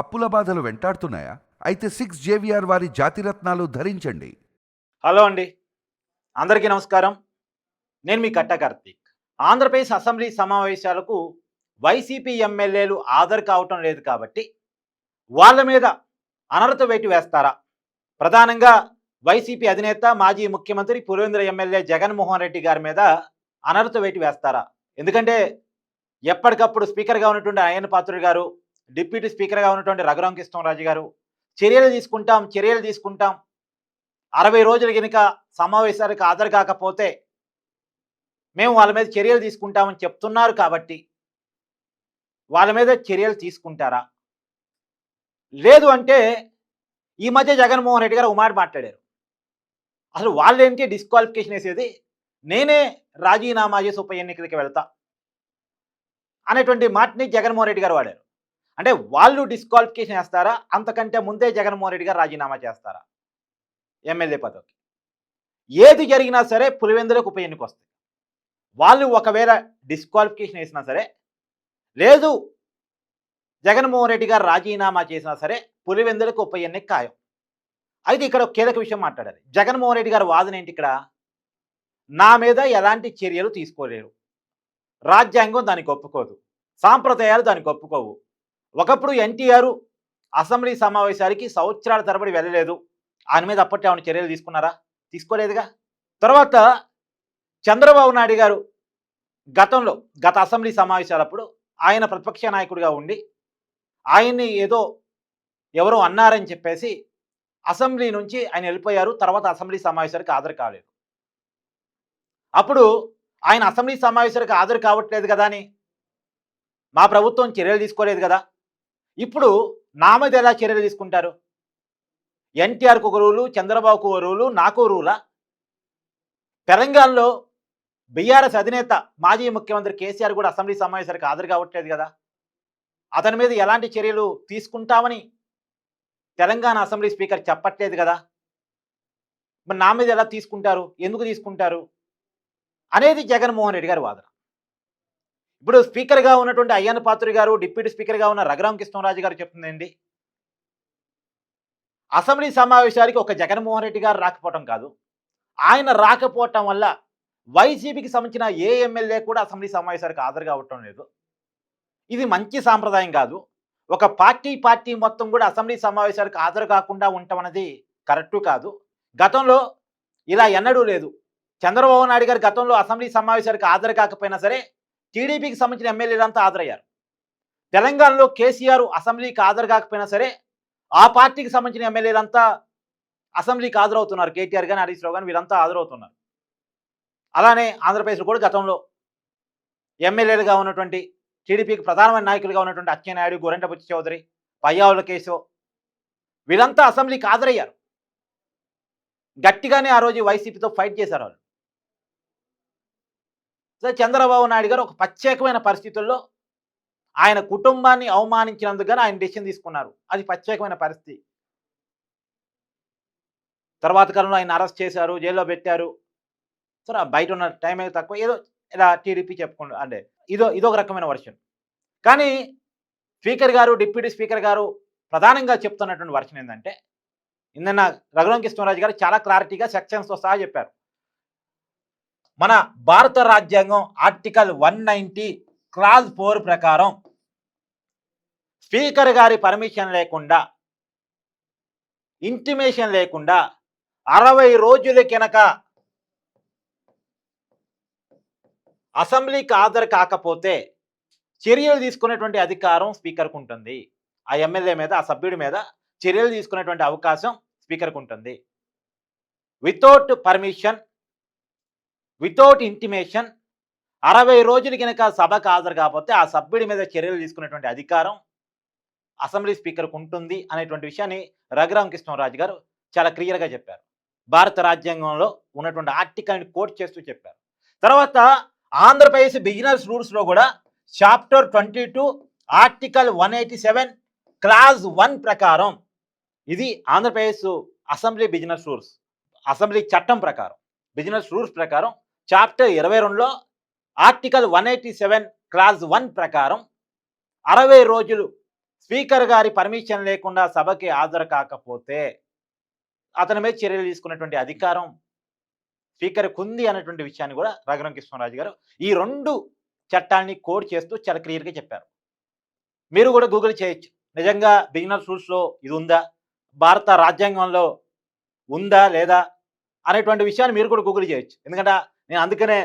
అప్పుల బాధలు వెంటాడుతున్నాయా? అయితే సిక్స్ జేవిఆర్ వారి జాతిరత్నాలు ధరించండి. హలో అండి. అందరికీ నమస్కారం. నేను మీ కట్ట కార్తీక్. ఆంధ్రప్రదేశ్ అసెంబ్లీ సమావేశాలకు వైసీపీ ఎమ్మెల్యేలు హాజరు కావటం లేదు కాబట్టి వాళ్ళ మీద అనర్హత వేటు వేస్తారా? ప్రధానంగా వైసీపీ అధినేత మాజీ ముఖ్యమంత్రి పురేంద్ర ఎమ్మెల్యే జగన్మోహన్ రెడ్డి గారి మీద అనర్హత వేటు వేస్తారా? ఎందుకంటే ఎప్పటికప్పుడు స్పీకర్గా ఉన్నటువంటి అయ్యన్న పాత్రుడు గారు డిప్యూటీ స్పీకర్గా ఉన్నటువంటి రఘురామ కృష్ణరాజు గారు చర్యలు తీసుకుంటాం చర్యలు తీసుకుంటాం. అరవై రోజులు కనుక సమావేశానికి హాజరు కాకపోతే మేము వాళ్ళ మీద చర్యలు తీసుకుంటామని చెప్తున్నారు కాబట్టి వాళ్ళ మీద చర్యలు తీసుకుంటారా? లేదు అంటే ఈ మధ్య జగన్మోహన్ రెడ్డి గారు ఉమాట మాట్లాడారు. అసలు వాళ్ళేంటి డిస్క్వాలిఫికేషన్ వేసేది నేనే రాజీనామా చేసి ఉప ఎన్నికలకి వెళ్తా అనేటువంటి మాటని జగన్మోహన్ రెడ్డి గారు వాడారు. అంటే వాళ్ళు డిస్క్వాలిఫికేషన్ వేస్తారా? అంతకంటే ముందే జగన్మోహన్ రెడ్డి గారు రాజీనామా చేస్తారా? ఎమ్మెల్యే పదవికి. ఏది జరిగినా సరే పులివెందులకు ఉప ఎన్నిక వస్తుంది వాళ్ళు ఒకవేళ డిస్క్వాలిఫికేషన్ వేసినా సరే లేదు జగన్మోహన్ రెడ్డి గారు రాజీనామా చేసినా సరే పులివెందులకు ఉప ఎన్నిక ఖాయం. అయితే ఇక్కడ ఒక కీలక విషయం మాట్లాడాలి. జగన్మోహన్ రెడ్డి గారు వాదన ఏంటి ఇక్కడ? నా మీద ఎలాంటి చర్యలు తీసుకోలేరు. రాజ్యాంగం దానికి ఒప్పుకోదు. సాంప్రదాయాలు దానికి ఒప్పుకోవు. ఒకప్పుడు ఎన్టీఆర్ అసెంబ్లీ సమావేశానికి సంవత్సరాల తరబడి వెళ్ళలేదు. ఆయన మీద అప్పటి ఏమైనా చర్యలు తీసుకున్నారా? తీసుకోలేదుగా? తర్వాత చంద్రబాబు నాయుడు గారు గతంలో గత అసెంబ్లీ సమావేశాలప్పుడు ఆయన ప్రతిపక్ష నాయకుడిగా ఉండి ఆయన్ని ఏదో ఎవరో అన్నారని చెప్పేసి అసెంబ్లీ నుంచి ఆయన వెళ్ళిపోయారు. తర్వాత అసెంబ్లీ సమావేశాలకు హాజరు కాలేదు. అప్పుడు ఆయన అసెంబ్లీ సమావేశాలకు హాజరు కావట్లేదు కదా అని మా ప్రభుత్వం చర్యలు తీసుకోలేదు కదా? ఇప్పుడు నా మీద ఎలా చర్యలు తీసుకుంటారు? ఎన్టీఆర్కు ఒక రూలు చంద్రబాబుకు ఒక రూలు నాకు రూలా? తెలంగాణలో బీఆర్ఎస్ అధినేత మాజీ ముఖ్యమంత్రి కేసీఆర్ కూడా అసెంబ్లీ సమావేశానికి హాజరు కావట్లేదు కదా? అతని మీద ఎలాంటి చర్యలు తీసుకుంటామని తెలంగాణ అసెంబ్లీ స్పీకర్ చెప్పట్లేదు కదా? మరి నా మీద ఎలా తీసుకుంటారు? ఎందుకు తీసుకుంటారు? అనేది జగన్మోహన్ రెడ్డి గారి వాదన. ఇప్పుడు స్పీకర్గా ఉన్నటువంటి అయ్యన్న పాత్రి గారు డిప్యూటీ స్పీకర్గా ఉన్న రఘురామ కృష్ణరాజు గారు చెప్తుందండి. అసెంబ్లీ సమావేశానికి ఒక జగన్మోహన్ రెడ్డి గారు రాకపోవటం కాదు. ఆయన రాకపోవటం వల్ల వైసీపీకి సంబంధించిన ఏ ఎమ్మెల్యే కూడా అసెంబ్లీ సమావేశానికి హాజరు కావటం లేదు. ఇది మంచి సాంప్రదాయం కాదు. ఒక పార్టీ పార్టీ మొత్తం కూడా అసెంబ్లీ సమావేశాలకు హాజరు కాకుండా ఉండటం అనేది కరెక్టు కాదు. గతంలో ఇలా ఎన్నడూ లేదు. చంద్రబాబు నాయుడు గారు గతంలో అసెంబ్లీ సమావేశాలకు హాజరు కాకపోయినా సరే టీడీపీకి సంబంధించిన ఎమ్మెల్యేలంతా హాజరయ్యారు. తెలంగాణలో కేసీఆర్ అసెంబ్లీకి హాజరు కాకపోయినా సరే ఆ పార్టీకి సంబంధించిన ఎమ్మెల్యేలంతా అసెంబ్లీకి హాజరవుతున్నారు. కేటీఆర్ కానీ హరీష్ రావు కానీ వీళ్ళంతా హాజరవుతున్నారు. అలానే ఆంధ్రప్రదేశ్లో కూడా గతంలో ఎమ్మెల్యేలుగా ఉన్నటువంటి టీడీపీకి ప్రధానమైన నాయకులుగా ఉన్నటువంటి అచ్చెన్నాయుడు గోరంటపతి చౌదరి పయ్యావుల కేశవ్ వీళ్ళంతా అసెంబ్లీకి హాజరయ్యారు. గట్టిగానే ఆ రోజు వైసీపీతో ఫైట్ చేశారు వాళ్ళు. చంద్రబాబు నాయుడు గారు ఒక ప్రత్యేకమైన పరిస్థితుల్లో ఆయన కుటుంబాన్ని అవమానించినందుకు ఆయన డెసిషన్ తీసుకున్నారు. అది ప్రత్యేకమైన పరిస్థితి. తర్వాత కాలంలో ఆయన అరెస్ట్ చేశారు జైల్లో పెట్టారు. సరే బయట ఉన్న టైం అయితే తక్కువ ఏదో ఇలా టీడీపీ చెప్పుకుంటు అంటే ఇదో ఇదొక రకమైన వర్షన్ కానీ స్పీకర్ గారు డిప్యూటీ స్పీకర్ గారు ప్రధానంగా చెప్తున్నటువంటి వర్షన్ ఏంటంటే ఇందన్న రఘురామ కృష్ణరాజు గారు చాలా క్లారిటీగా సెక్షన్స్తో సహా చెప్పారు. మన భారత రాజ్యాంగం article one ninety clause four ప్రకారం స్పీకర్ గారి పర్మిషన్ లేకుండా ఇంటిమేషన్ లేకుండా అరవై రోజుల కనుక అసెంబ్లీకి హాజరు కాకపోతే చర్యలు తీసుకునేటువంటి అధికారం స్పీకర్కు ఉంటుంది. ఆ ఎమ్మెల్యే మీద ఆ సభ్యుడి మీద చర్యలు తీసుకునేటువంటి అవకాశం స్పీకర్కు ఉంటుంది. వితౌట్ పర్మిషన్ వితౌట్ ఇంటిమేషన్ అరవై రోజులు కనుక సభకు హాజరు కాకపోతే ఆ సభ్యుడి మీద చర్యలు తీసుకునేటువంటి అధికారం అసెంబ్లీ స్పీకర్కు ఉంటుంది అనేటువంటి విషయాన్ని రఘురామ కృష్ణరాజు గారు చాలా క్లియర్గా చెప్పారు. భారత రాజ్యాంగంలో ఉన్నటువంటి ఆర్టికల్ని కోట్ చేస్తూ చెప్పారు. తర్వాత ఆంధ్రప్రదేశ్ బిజినెస్ రూల్స్లో కూడా chapter twenty two article one eighty seven clause one ప్రకారం ఇది Andhra Pradesh assembly business rules assembly చట్టం ప్రకారం బిజినెస్ రూల్స్ ప్రకారం చాప్టర్ ఇరవై రెండులో article one eighty seven clause one ప్రకారం అరవై రోజులు స్పీకర్ గారి పర్మిషన్ లేకుండా సభకి హాజరు కాకపోతే అతని మీద చర్యలు తీసుకున్నటువంటి అధికారం స్పీకర్కి ఉంది అన్నటువంటి విషయాన్ని కూడా రఘురం కృష్ణరాజు గారు ఈ రెండు చట్టాన్ని కోడ్ చేస్తూ చాలా క్లియర్గా చెప్పారు. మీరు కూడా గూగుల్ చేయొచ్చు. నిజంగా బిగినర్ రూల్స్లో ఇది ఉందా? భారత రాజ్యాంగంలో ఉందా లేదా? అనేటువంటి విషయాన్ని మీరు కూడా గూగుల్ చేయొచ్చు. ఎందుకంటే నేను అందుకనే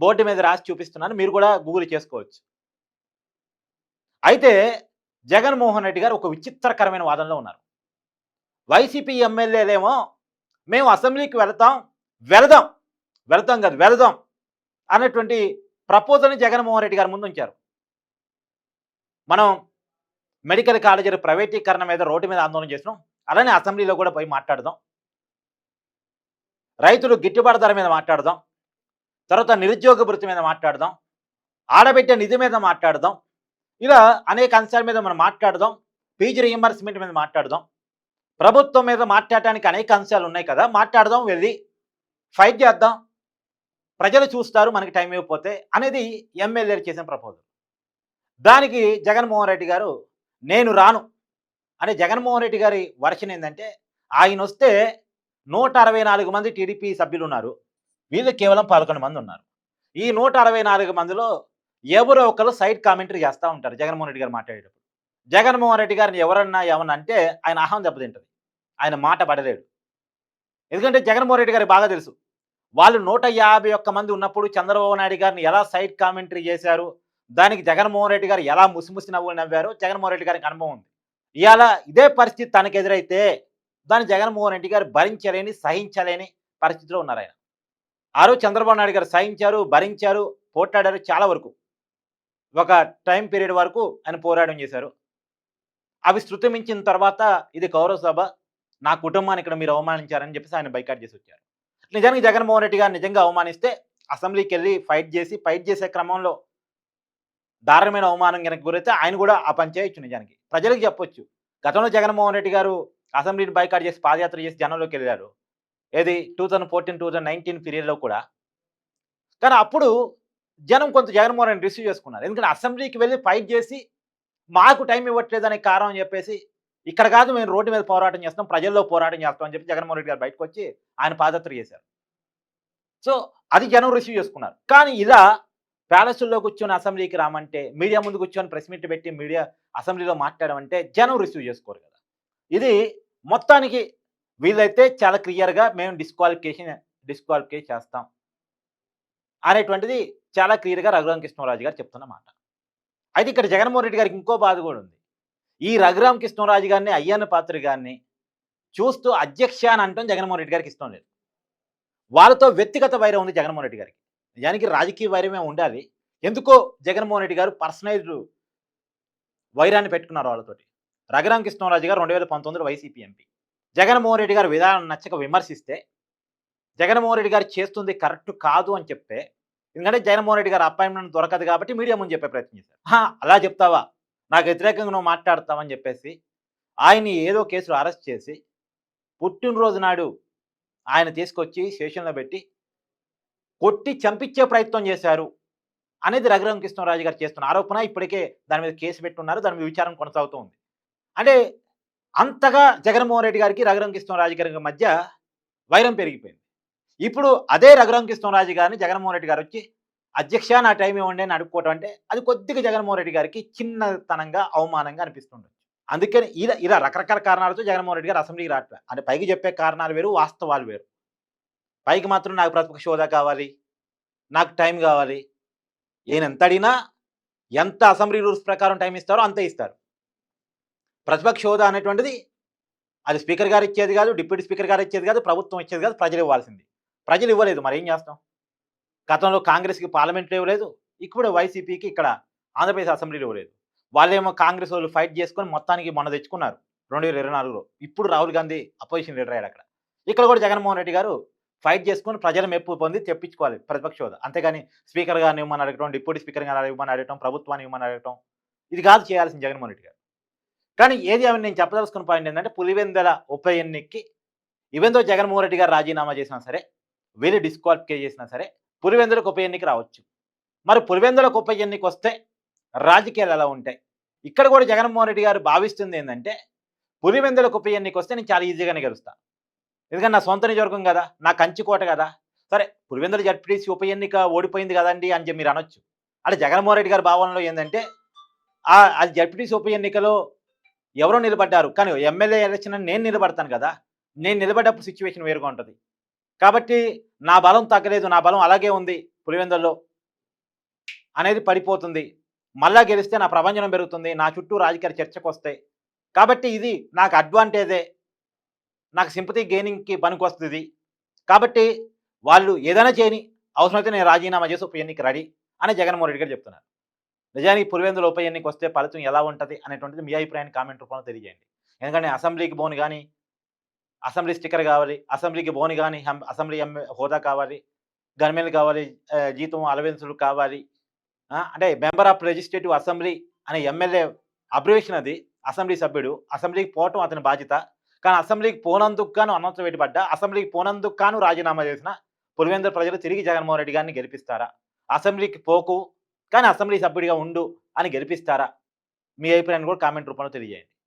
బోర్డు మీద రాసి చూపిస్తున్నాను. మీరు కూడా గూగుల్ చేసుకోవచ్చు. అయితే జగన్మోహన్ రెడ్డి గారు ఒక విచిత్రకరమైన వాదనలో ఉన్నారు. వైసీపీ ఎమ్మెల్యేలేమో మేము అసెంబ్లీకి వెళతాం వెళదాం వెళతాం కాదు వెళదాం అన్నటువంటి ప్రపోజల్ని జగన్మోహన్ రెడ్డి గారు ముందు ఉంచారు మనం మెడికల్ కాలేజీల ప్రైవేటీకరణ మీద రోడ్డు మీద ఆందోళన చేసినాం. అలానే అసెంబ్లీలో కూడా పోయి మాట్లాడదాం. రైతులు గిట్టుబాటు ధర మీద మాట్లాడదాం. తర్వాత నిరుద్యోగ భృతి మీద మాట్లాడదాం ఆడబిడ్డ నిధి మీద మాట్లాడదాం ఇలా అనేక అంశాల మీద మనం మాట్లాడదాం పీజీ రియంబర్స్మెంట్ మీద మాట్లాడదాం ప్రభుత్వం మీద మాట్లాడటానికి అనేక అంశాలు ఉన్నాయి కదా మాట్లాడదాం వెళ్ళి ఫైట్ చేద్దాం. ప్రజలు చూస్తారు మనకి టైం ఇవ్వకపోతే అనేది ఎమ్మెల్యేలు చేసిన ప్రపోజల్ దానికి జగన్మోహన్ రెడ్డి గారు నేను రాను అని జగన్మోహన్ రెడ్డి గారి వర్షన్ ఏంటంటే ఆయన వస్తే నూట అరవై నాలుగు మంది టీడీపీ సభ్యులు ఉన్నారు. వీళ్ళు కేవలం పదకొండు మంది ఉన్నారు. ఈ నూట అరవై నాలుగు మందిలో ఎవరో ఒకరు సైడ్ కామెంటరీ చేస్తూ ఉంటారు. జగన్మోహన్ రెడ్డి గారు మాట్లాడేటప్పుడు. జగన్మోహన్ రెడ్డి గారిని ఎవరన్నా ఏమన్నా అంటే ఆయన అహం దెబ్బతింటుంది. ఆయన మాట పడలేడు. ఎందుకంటే జగన్మోహన్ రెడ్డి గారికి బాగా తెలుసు. వాళ్ళు నూట యాభై ఒక్క మంది ఉన్నప్పుడు చంద్రబాబు నాయుడు గారిని ఎలా సైడ్ కామెంటరీ చేశారు? దానికి జగన్మోహన్ రెడ్డి గారు ఎలా ముసిముసి నవ్వులు నవ్వారు? జగన్మోహన్ రెడ్డి గారికి అనుభవం ఉంది. ఇవాళ ఇదే పరిస్థితి తనకు ఎదురైతే దాన్ని జగన్మోహన్ రెడ్డి గారు భరించలేని సహించలేని పరిస్థితిలో ఉన్నారు ఆయన. ఆ రోజు చంద్రబాబు నాయుడు గారు సహించారు భరించారు పోట్లాడారు చాలా వరకు. ఒక టైం పీరియడ్ వరకు ఆయన పోరాటం చేశారు. అవి శృతిమించిన తర్వాత ఇది కౌరవ సభ నా కుటుంబాన్ని ఇక్కడ మీరు అవమానించారని చెప్పేసి ఆయన బైకాట్ చేసి వచ్చారు. నిజానికి జగన్మోహన్ రెడ్డి గారు నిజంగా అవమానిస్తే అసెంబ్లీకి వెళ్ళి ఫైట్ చేసి ఫైట్ చేసే క్రమంలో దారుణమైన అవమానం కనుక గురైతే ఆయన కూడా ఆ పని చేయొచ్చు నిజానికి. ప్రజలకు చెప్పొచ్చు. గతంలో జగన్మోహన్ రెడ్డి గారు అసెంబ్లీని బైకాట్ చేసి పాదయాత్ర చేసి జనంలోకి వెళ్ళారు. ఏది? Two thousand fourteen two thousand nineteen పీరియడ్లో కూడా. కానీ అప్పుడు జనం కొంత జగన్మోహన్ రెడ్డి రిసీవ్ చేసుకున్నారు. ఎందుకంటే అసెంబ్లీకి వెళ్ళి ఫైట్ చేసి మాకు టైం ఇవ్వట్లేదు అనే కారణం చెప్పేసి ఇక్కడ కాదు మేము రోడ్డు మీద పోరాటం చేస్తాం ప్రజల్లో పోరాటం చేస్తాం అని చెప్పి జగన్మోహన్ రెడ్డి గారు బయటకు వచ్చి ఆయన పాదయాత్ర చేశారు. సో అది జనం రిసీవ్ చేసుకున్నారు. కానీ ఇలా ప్యాలెస్లో కూర్చొని అసెంబ్లీకి రామంటే మీడియా ముందు కూర్చొని ప్రెస్ మీట్ పెట్టి మీడియా అసెంబ్లీలో మాట్లాడమంటే జనం రిసీవ్ చేసుకోరు కదా. ఇది మొత్తానికి వీళ్ళైతే చాలా క్లియర్గా మేము డిస్క్వాలిఫికేషన్ డిస్క్వాలిఫికేట్ చేస్తాం. అనేటువంటిది చాలా క్లియర్గా రఘురామ కృష్ణరాజు గారు చెప్తున్న మాట. అయితే ఇక్కడ జగన్మోహన్ రెడ్డి గారికి ఇంకో బాధ కూడా ఉంది. ఈ రఘురామ కృష్ణరాజు గారిని అయ్యన్న పాత్ర గారిని చూస్తూ అధ్యక్ష అని అంటాం జగన్మోహన్ రెడ్డి గారికి ఇష్టం లేదు. వాళ్ళతో వ్యక్తిగత వైరం ఉంది జగన్మోహన్ రెడ్డి గారికి. నిజానికి రాజకీయ వైరమే ఉండాలి. ఎందుకో జగన్మోహన్ రెడ్డి గారు పర్సనైజ్డ్ వైరాన్ని పెట్టుకున్నారు వాళ్ళతోటి. రఘురామ కృష్ణరాజు గారు రెండు వేల పంతొమ్మిదిలో వైసీపీ ఎంపీ. జగన్మోహన్ రెడ్డి గారు విధానం నచ్చక విమర్శిస్తే జగన్మోహన్ రెడ్డి గారు చేస్తుంది కరెక్ట్ కాదు అని చెప్తే ఎందుకంటే జగన్మోహన్ రెడ్డి గారు అపాయింట్మెంట్ దొరకదు కాబట్టి మీడియా ముందు చెప్పే ప్రయత్నం చేశారు. అలా చెప్తావా? నాకు వ్యతిరేకంగా నువ్వు మాట్లాడతావని చెప్పేసి ఆయన్ని ఏదో కేసులో అరెస్ట్ చేసి పుట్టినరోజు నాడు ఆయన తీసుకొచ్చి స్టేషన్లో పెట్టి కొట్టి చంపించే ప్రయత్నం చేశారు అనేది రఘురామ కృష్ణరాజు గారు చేస్తున్న ఆరోపణ. ఇప్పటికే దాని మీద కేసు పెట్టున్నారు దాని మీద విచారణ కొనసాగుతూ ఉంది. అంటే అంతగా జగన్మోహన్ రెడ్డి గారికి రఘురామ కృష్ణ గారి మధ్య వైరం పెరిగిపోయింది. ఇప్పుడు అదే రఘురామ కృష్ణరాజు గారిని జగన్మోహన్ రెడ్డి గారు వచ్చి అధ్యక్ష నా టైం ఇవ్వండి అని అడుక్కోవటం అంటే అది కొద్దిగా జగన్మోహన్ రెడ్డి గారికి చిన్నతనంగా అవమానంగా అనిపిస్తుండొచ్చు. అందుకని ఇలా ఇలా రకరకాల కారణాలతో జగన్మోహన్ రెడ్డి గారు అసెంబ్లీకి రావట్లేదు. అంటే పైకి చెప్పే కారణాలు వేరు వాస్తవాలు వేరు. పైకి మాత్రం నాకు ప్రతిపక్ష హోదా కావాలి నాకు టైం కావాలి. నేను ఎంత అడిగినా ఎంత అసెంబ్లీ రూల్స్ ప్రకారం టైం ఇస్తారో అంతే ఇస్తారు. ప్రతిపక్ష హోదా అనేటువంటిది అది స్పీకర్ గారు ఇచ్చేది కాదు డిప్యూటీ స్పీకర్ గారు ఇచ్చేది కాదు ప్రభుత్వం ఇచ్చేది కాదు ప్రజలు ఇవ్వాల్సింది. ప్రజలు ఇవ్వలేదు మరి ఏం చేస్తాం? గతంలో కాంగ్రెస్కి పార్లమెంట్లో ఇవ్వలేదు ఇప్పుడు వైసీపీకి ఇక్కడ ఆంధ్రప్రదేశ్ అసెంబ్లీలో ఇవ్వలేదు. వాళ్ళేమో కాంగ్రెస్ వాళ్ళు ఫైట్ చేసుకొని మొత్తానికి మొన్న తెచ్చుకున్నారు రెండు వేల ఇరవై నాలుగులో. ఇప్పుడు రాహుల్ గాంధీ అపోజిషన్ లీడర్ అయ్యాడు అక్కడ. ఇక్కడ కూడా జగన్మోహన్ రెడ్డి గారు ఫైట్ చేసుకొని ప్రజల మెప్పు పొంది తెప్పించుకోవాలి ప్రతిపక్ష హోదా అంతేగాని స్పీకర్ గారిని ఇవ్వమని అడగటం డిప్యూటీ స్పీకర్ గారిని ఇవ్వమని అడగటం ప్రభుత్వాన్ని ఇవ్వమని అడగటం ఇది కాదు చేయాల్సింది జగన్మోహన్ రెడ్డి గారు. కానీ ఏది అవన్నీ నేను చెప్పదలుచుకున్న పాయింట్ ఏంటంటే పులివెందల ఉప ఎన్నికకి ఈవెందో జగన్మోహన్ రెడ్డి గారు రాజీనామా చేసినా సరే వీళ్ళు డిస్క్వాలిఫికే చేసినా సరే పులివెందులకు ఉప ఎన్నిక రావచ్చు. మరి పులివెందులకు ఉప ఎన్నిక వస్తే రాజకీయాలు ఎలా ఉంటాయి? ఇక్కడ కూడా జగన్మోహన్ రెడ్డి గారు భావిస్తుంది ఏంటంటే పులివెందులకు ఉప ఎన్నిక వస్తే నేను చాలా ఈజీగానే గెలుస్తాను ఎందుకంటే నా సొంత నియోజకవర్గం కదా నా కంచికోట కదా. సరే పులివెందుల జడ్పీటీసీ ఉప ఎన్నిక ఓడిపోయింది కదండి అని చెప్పి మీరు అనొచ్చు. అంటే జగన్మోహన్ రెడ్డి గారి భావనలో ఏంటంటే ఆ అది జడ్పీటీసీ ఉప ఎన్నికలో ఎవరో నిలబడ్డారు. కానీ ఎమ్మెల్యే ఎలక్షన్ నేను నిలబడతాను కదా. నేను నిలబడ్డప్పుడు సిచ్యువేషన్ వేరుగా ఉంటుంది. కాబట్టి నా బలం తగ్గలేదు నా బలం అలాగే ఉంది పులివెందుల్లో అనేది పడిపోతుంది. మళ్ళా గెలిస్తే నా ప్రపంచం పెరుగుతుంది నా చుట్టూ రాజకీయ చర్చకు వస్తాయి కాబట్టి ఇది నాకు అడ్వాంటేజే నాకు సింపతి గెయినింగ్కి పనికొస్తుంది కాబట్టి వాళ్ళు ఏదైనా చేయని అవసరమైతే నేను రాజీనామా చేసి ఉప ఎన్నిక రెడీ అని జగన్మోహన్ రెడ్డి గారు చెప్తున్నారు. నిజానికి పులివెందుల ఉప ఎన్నిక వస్తే ఫలితం ఎలా ఉంటుంది అనేటువంటిది మీ అభిప్రాయాన్ని కామెంట్ రూపంలో తెలియజేయండి. ఎందుకంటే అసెంబ్లీకి బోన్ కానీ అసెంబ్లీ స్టిక్కర్ కావాలి అసెంబ్లీకి బోన్ కానీ అసెంబ్లీ ఎంఏ హోదా కావాలి గవర్నమెంట్ కావాలి జీతం అలవెన్సులు కావాలి అంటే మెంబర్ ఆఫ్ లెజిస్లేటివ్ అసెంబ్లీ అనే ఎమ్మెల్యే అబ్రివేషన్ అది అసెంబ్లీ సభ్యుడు అసెంబ్లీకి పోవటం అతని బాధ్యత. కానీ అసెంబ్లీకి పోనందుకు గాను అనవసరం పెట్టబడ్డా అసెంబ్లీకి పోనందుకు గాను రాజీనామా చేసిన పులివెందుల ప్రజలు తిరిగి జగన్మోహన్ రెడ్డి గారిని గెలిపిస్తారా? అసెంబ్లీకి పోకు కానీ అసెంబ్లీ సభ్యుడిగా ఉండు అని గెలిపిస్తారా? మీ అభిప్రాయాన్ని కూడా కామెంట్ రూపంలో తెలియజేయండి.